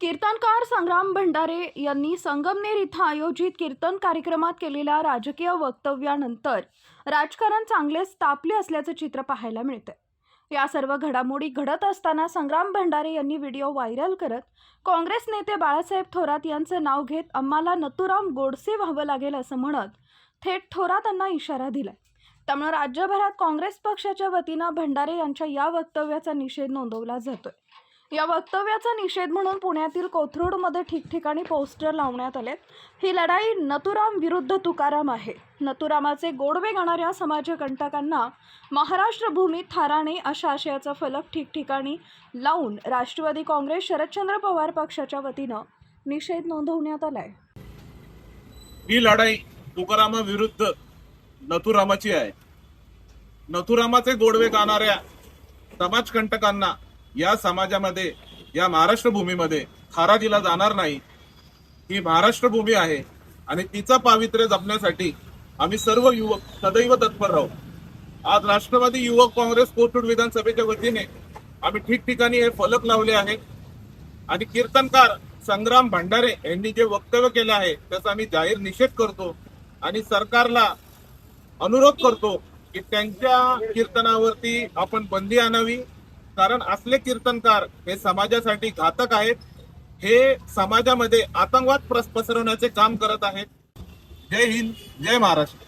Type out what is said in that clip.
कीर्तनकार संग्राम भंडारे यांनी संगमनेर इथं आयोजित कीर्तन कार्यक्रमात केलेल्या राजकीय वक्तव्यानंतर राजकारण चांगलेच तापले असल्याचं चित्र पाहायला मिळतंय. या सर्व घडामोडी घडत असताना संग्राम भंडारे यांनी व्हिडिओ व्हायरल करत काँग्रेस नेते बाळासाहेब थोरात यांचं नाव घेत आम्हाला नथुराम गोडसे व्हावं लागेल असं म्हणत थेट थोरातांना इशारा दिला त्यामुळे राज्यभरात काँग्रेस पक्षाच्या वतीनं भंडारे यांच्या या वक्तव्याचा निषेध नोंदवला जातोय. या वक्तव्याचा निषेध म्हणून पुण्यातील कोथरूडमध्ये ठिकठिकाणी पोस्टर लावण्यात आलेत ही लढाई नथुराम विरुद्ध तुकाराम आहे. नथुरामाचे गोडवे गाणाऱ्या समाजकंटकांना महाराष्ट्र भूमी थाराणे अशा आशयाचा फलक ठिकठिकाणी लावून राष्ट्रवादी काँग्रेस शरदचंद्र पवार पक्षाच्या वतीनं निषेध नोंदवण्यात आलाय. ही लढाई तुकारामाविरुद्ध नथुरामाची आहे. नथुरामाचे गोडवे गाणाऱ्या समाजकंटकांना या समाजामध्ये या महाराष्ट्र भूमीमध्ये खारा दिला जाणार नाही. ही महाराष्ट्र भूमी आहे आणि तिचा पावित्र्य जपण्यासाठी आम्ही सर्व युवक सदैव तत्पर राहू. आज राष्ट्रवादी युवक काँग्रेस कोथरूड विधानसभेच्या वतीने आम्ही ठिकठिकाणी हे फलक लावले आहे. आणि कीर्तनकार संग्राम भंडारे यांनी जे वक्तव्य केलं आहे त्याचा आम्ही जाहीर निषेध करतो आणि सरकारला अनुरोध करतो की त्यांच्या कीर्तनावरती आपण बंदी आणावी. कारण असले कीर्तनकार हे समाजासाठी घातक आहेत. हे समाजामध्ये आतंकवाद पसरवण्याचे काम करत आहेत. जय हिंद जय महाराष्ट्र.